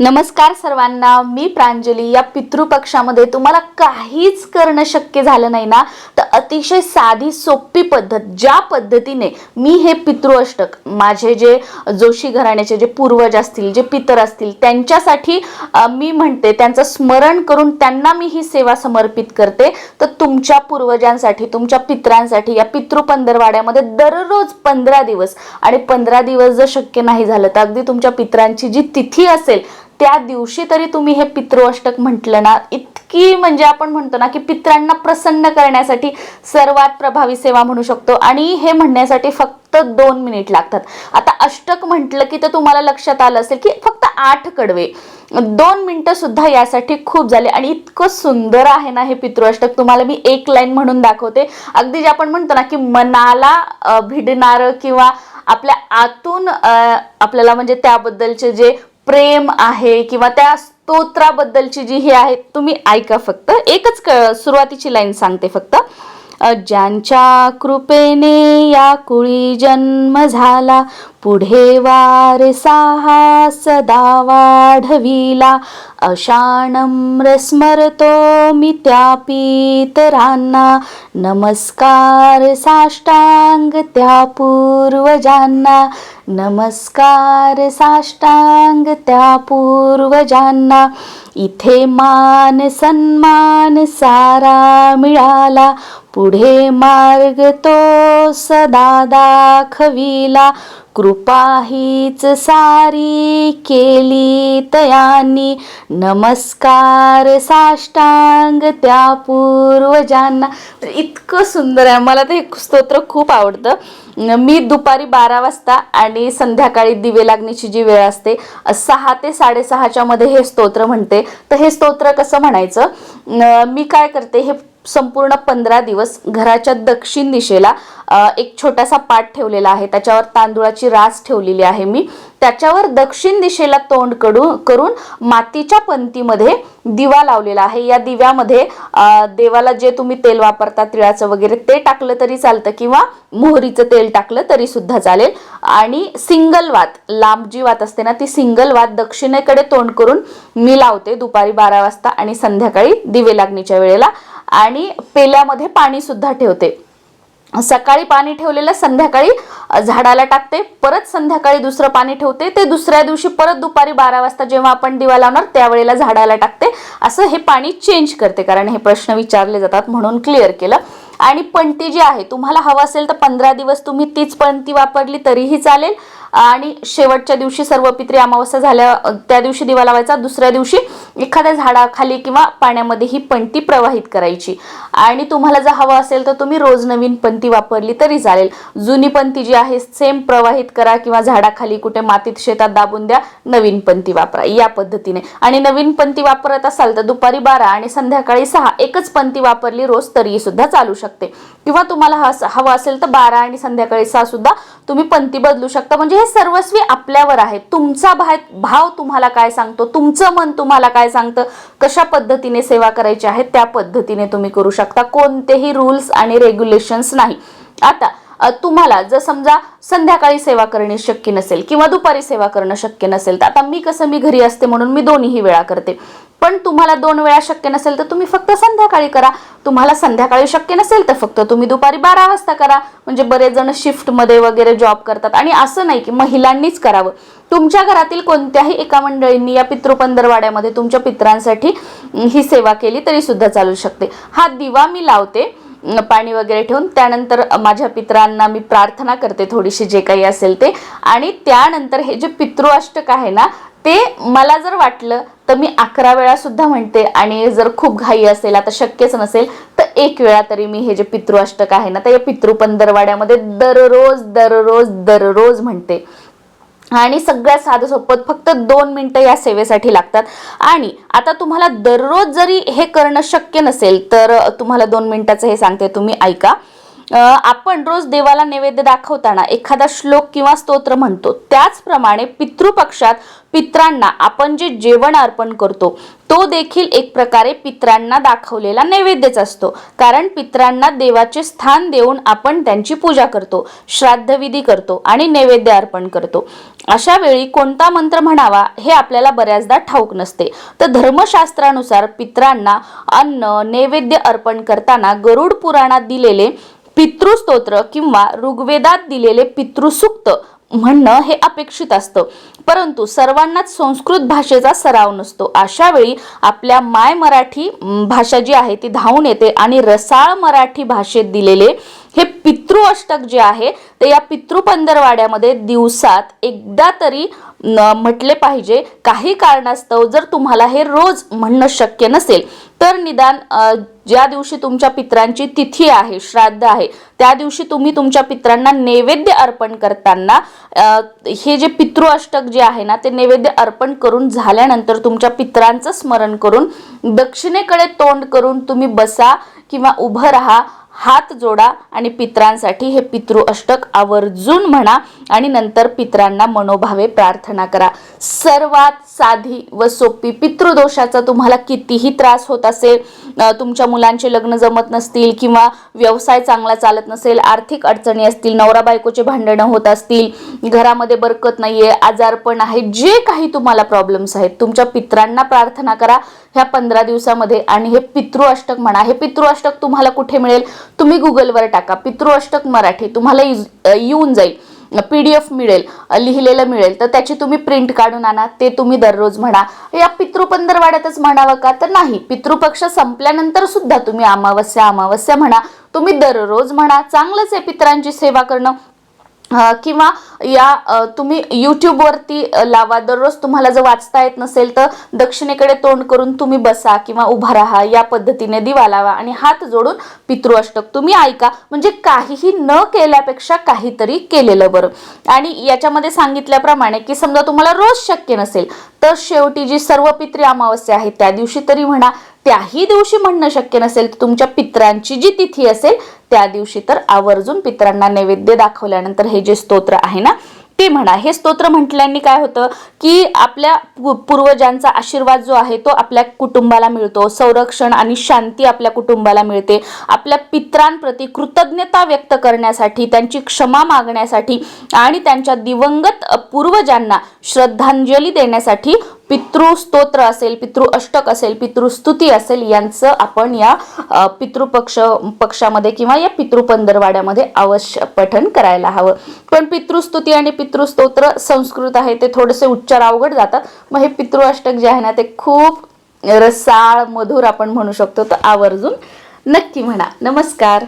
नमस्कार सर्वांना मी प्रांजली. या पितृपक्षामध्ये तुम्हाला काहीच करणं शक्य झालं नाही ना तर अतिशय साधी सोपी पद्धत ज्या पद्धतीने मी हे पितृअष्टक माझे जे जोशी घराण्याचे जे पूर्वज असतील जे पितर असतील त्यांच्यासाठी मी म्हणते त्यांचं स्मरण करून त्यांना मी ही सेवा समर्पित करते. तर तुमच्या पूर्वजांसाठी तुमच्या पितरांसाठी या पितृ पंधरवाड्यामध्ये दररोज पंधरा दिवस आणि पंधरा दिवस जर शक्य नाही झालं तर अगदी तुमच्या पितरांची जी तिथी असेल त्या दिवशी तरी तुम्ही हे पितृअष्टक म्हटलं ना इतकी म्हणजे आपण म्हणतो ना की पितरांना प्रसन्न करण्यासाठी सर्वात प्रभावी सेवा म्हणू शकतो. आणि हे म्हणण्यासाठी फक्त दोन मिनिट लागतात. आता अष्टक म्हटलं की तर तुम्हाला लक्षात आलं असेल की फक्त आठ कडवे. दोन मिनिटं सुद्धा यासाठी खूप झाले. आणि इतकं सुंदर आहे ना हे पितृअष्टक तुम्हाला मी एक लाईन म्हणून दाखवते. अगदी जे आपण म्हणतो ना की मनाला भिडणारं किंवा आपल्या आतून आपल्याला म्हणजे त्याबद्दलचे जे प्रेम आहे किंवा त्या स्तोत्राबद्दलची जी ही आहे तुम्ही ऐका फक्त. एकच क- सुरुवातीची लाईन सांगते फक्त. ज्यांच्या कृपेने या कुळी जन्म झाला पुढे वार साहा सदा वाढविला. अशानम्र स्मरतो मी त्या पितरांना. नमस्कार साष्टांग त्या पूर्वजांना. नमस्कार साष्टांग त्या पूर्वजांना. इथे मान सन्मान सारा मिळाला. पुढे मार्ग तो सदा दाखविला. कृपा हीच सारी केली तयांनी. नमस्कार साष्टांग त्या पूर्वजांना. इतकं सुंदर आहे. मला ते स्तोत्र खूप आवडतं. मी दुपारी बारा वाजता आणि संध्याकाळी दिवे लागण्याची जी वेळ असते सहा ते साडेसहाच्या मध्ये हे स्तोत्र म्हणते. तर हे स्तोत्र कसं म्हणायचं? मी काय करते? हे संपूर्ण पंधरा दिवस घराच्या दक्षिण दिशेला एक छोटासा पाट ठेवलेला आहे. त्याच्यावर तांदूळाची रास ठेवलेली आहे मी. त्याच्यावर दक्षिण दिशेला तोंड कडू करून मातीच्या पंतीमध्ये दिवा लावलेला आहे. या दिव्यामध्ये देवाला जे तुम्ही तेल वापरता तिळाचं वगैरे ते टाकलं तरी चालतं किंवा मोहरीचं तेल टाकलं तरी सुद्धा चालेल. आणि सिंगल वात लांब जी वात असते ना ती सिंगल वात दक्षिणेकडे तोंड करून मी लावते दुपारी बारा वाजता आणि संध्याकाळी दिवे लागणीच्या वेळेला. आणि पेल्यामध्ये पाणीसुद्धा ठेवते. सकाळी पाणी ठेवलेलं संध्याकाळी झाडाला टाकते परत संध्याकाळी दुसरं पाणी ठेवते ते दुसऱ्या दिवशी परत दुपारी बारा वाजता जेव्हा आपण दिवा लावणार त्यावेळेला झाडाला टाकते. असं हे पाणी चेंज करते कारण हे प्रश्न विचारले जातात म्हणून क्लिअर केलं. आणि पणती जी आहे तुम्हाला हवं असेल तर पंधरा दिवस तुम्ही तीच पणती वापरली तरीही चालेल. आणि शेवटच्या दिवशी सर्व पित्री अमावस्या झाल्या त्या दिवशी दिवा लावायचा दुसऱ्या दिवशी एखाद्या झाडाखाली किंवा पाण्यामध्ये ही पणती प्रवाहित करायची. आणि तुम्हाला जर हवं असेल तर तुम्ही रोज नवीन पंती वापरली तरी चालेल. जुनी पंती जी आहे सेम प्रवाहित करा किंवा झाडाखाली कुठे मातीत शेतात दाबून द्या नवीन पणती वापरा या पद्धतीने. आणि नवीन पंती वापरत असाल तर दुपारी बारा आणि संध्याकाळी सहा एकच पंती वापरली रोज तरी सुद्धा चालू शकते. किंवा तुम्हाला हवं असेल तर बारा आणि संध्याकाळी सहा सुद्धा तुम्ही पंती बदलू शकता. म्हणजे हे सर्वस्वी आपल्यावर आहे. तुमचा भाय भाव तुम्हाला काय सांगतो? तुमचं मन तुम्हाला काय सांगतं? कशा पद्धतीने सेवा करायची आहे? त्या पद्धतीने तुम्ही करू शकता. कोणतेही रूल्स आणि रेग्युलेशन्स नाही. आता तुम्हाला जर समजा संध्याकाळी सेवा करणे शक्य नसेल किंवा दुपारी सेवा करणं शक्य नसेल तर आता मी कसं मी घरी असते म्हणून मी दोन्हीही वेळा करते. पण तुम्हाला दोन वेळा शक्य नसेल तर तुम्ही फक्त संध्याकाळी करा. तुम्हाला संध्याकाळी शक्य नसेल तर फक्त तुम्ही दुपारी बारा वाजता करा. म्हणजे बरेच जण शिफ्टमध्ये वगैरे जॉब करतात आणि असं नाही की महिलांनीच करावं. तुमच्या घरातील कोणत्याही एका मंडळींनी या पितृपंधरवाड्यामध्ये तुमच्या पित्रांसाठी ही सेवा केली तरी सुद्धा चालू शकते. हा दिवा मी लावते. पाणी वगैरे ठेवून त्यानंतर माझ्या पित्रांना मी प्रार्थना करते थोडीशी जे काही असेल ते. आणि त्यानंतर हे जे पितृअष्टक आहे ना ते मला जर वाटलं तर मी अकरा वेळा सुद्धा म्हणते आणि जर खूप घाई असेल आता शक्यच नसेल तर एक वेळा तरी मी हे जे पितृअष्टक आहे ना तर या पितृपंधरवाड्यामध्ये दररोज दररोज दररोज म्हणते. आणि सगळ्यात साधं सोपं फक्त दोन मिनटं या सेवेसाठी लागतात. आणि आता तुम्हाला दररोज जरी हे करणं शक्य नसेल तर तुम्हाला दोन मिनटाचं हे सांगते तुम्ही ऐका. आपण रोज देवाला नैवेद्य दाखवताना एखादा श्लोक किंवा स्तोत्र म्हणतो त्याचप्रमाणे पितृपक्षात पित्रांना आपण जे जेवण अर्पण करतो तो देखील एक प्रकारे पित्रांना दाखवलेला नैवेद्यच असतो. कारण पित्रांना देवाचे स्थान देऊन आपण त्यांची पूजा करतो श्राद्धविधी करतो आणि नैवेद्य अर्पण करतो. अशा वेळी कोणता मंत्र म्हणावा हे आपल्याला बऱ्याचदा ठाऊक नसते. तर धर्मशास्त्रानुसार पित्रांना अन्न नैवेद्य अर्पण करताना गरुड पुराणात दिलेले पितृस्तोत्र किंवा ऋग्वेदात दिलेले पितृसूक्त म्हणणं हे अपेक्षित असतं. परंतु सर्वांनाच संस्कृत भाषेचा सराव नसतो. अशा वेळी आपल्या माय मराठी भाषा जी आहे ती धावून येते आणि रसाळ मराठी भाषेत दिलेले हे पितृ अष्टक जे आहे ते या पितृ पंधरवाड्यामध्ये दिवसात एकदा तरी म्हटले पाहिजे. काही कारणास्तव जर तुम्हाला हे रोज म्हणणं शक्य नसेल तर निदान ज्या दिवशी तुमच्या पित्रांची तिथी आहे श्राद्ध आहे त्या दिवशी तुम्ही तुमच्या पित्रांना नैवेद्य अर्पण करताना हे जे पितृ अष्टक जे आहे ना ते नैवेद्य अर्पण करून झाल्यानंतर तुमच्या पित्रांचं स्मरण करून दक्षिणेकडे तोंड करून तुम्ही बसा किंवा उभं राहा. हात जोडा आणि पित्रांसाठी हे पितृ अष्टक आवर्जून म्हणा आणि नंतर पित्रांना मनोभावे प्रार्थना करा. सर्वात साधी व सोपी पितृदोषाचा तुम्हाला कितीही त्रास होत असेल तुमच्या मुलांचे लग्न जमत नसतील किंवा व्यवसाय चांगला चालत नसेल आर्थिक अडचणी असतील नवरा बायकोचे भांडणं होत असतील घरामध्ये बरकत नाहीये आजारपण आहे जे काही तुम्हाला प्रॉब्लेम्स आहेत तुमच्या पित्रांना प्रार्थना करा. ह्या पंधरा दिवसामध्ये आणि हे पितृ अष्टक म्हणा हे पितृ अष्टक तुम्हाला कुठे मिळेल? तुम्ही गुगलवर टाका पितृ अष्टक मराठी तुम्हाला इज- येऊन जाईल. पी डी एफ मिळेल लिहिलेलं मिळेल तर त्याची तुम्ही प्रिंट काढून आणा ते तुम्ही दररोज म्हणा. या पितृपंधरवाड्यातच म्हणावं का? तर नाही पितृपक्ष संपल्यानंतर सुद्धा तुम्ही अमावस्या अमावस्या म्हणा तुम्ही दररोज म्हणा चांगलंच आहे पित्रांची सेवा करणं. किंवा या तुम्ही यूट्यूबवरती लावा. दररोज तुम्हाला जर वाचता येत नसेल तर दक्षिणेकडे तोंड करून तुम्ही बसा किंवा उभा राहा. या पद्धतीने दिवा लावा आणि हात जोडून पितृअष्टक तुम्ही ऐका. म्हणजे काहीही न केल्यापेक्षा काहीतरी केलेलं बरं. आणि याच्यामध्ये सांगितल्याप्रमाणे की समजा तुम्हाला रोज शक्य नसेल तर शेवटी जी सर्व पित्री अमावस्या आहे त्या दिवशी तरी म्हणा त्याही दिवशी म्हणणं शक्य नसेल तर तुमच्या पित्रांची जी तिथी असेल त्या दिवशी तर आवर्जून पित्रांना नैवेद्य दाखवल्यानंतर हे जे स्तोत्र आहे ना ते म्हणा. हे स्तोत्र म्हटल्याने काय होतं की आपल्या पूर्वजांचा आशीर्वाद जो आहे तो आपल्या कुटुंबाला मिळतो. संरक्षण आणि शांती आपल्या कुटुंबाला मिळते. आपल्या पित्रांप्रती कृतज्ञता व्यक्त करण्यासाठी त्यांची क्षमा मागण्यासाठी आणि त्यांच्या दिवंगत पूर्वजांना श्रद्धांजली देण्यासाठी पितृस्तोत्र असेल पितृ अष्टक असेल पितृस्तुती असेल यांचं आपण या पितृपक्ष पक्षामध्ये किंवा या पितृपंधरवाड्यामध्ये अवश्य पठण करायला हवं. पण पितृस्तुती आणि पितृस्तोत्र संस्कृत आहे ते थोडेसे उच्चार अवघड जातात. मग हे पितृ अष्टक जे आहे ना ते खूप रसाळ मधुर आपण म्हणू शकतो. तर आवर्जून नक्की म्हणा. नमस्कार.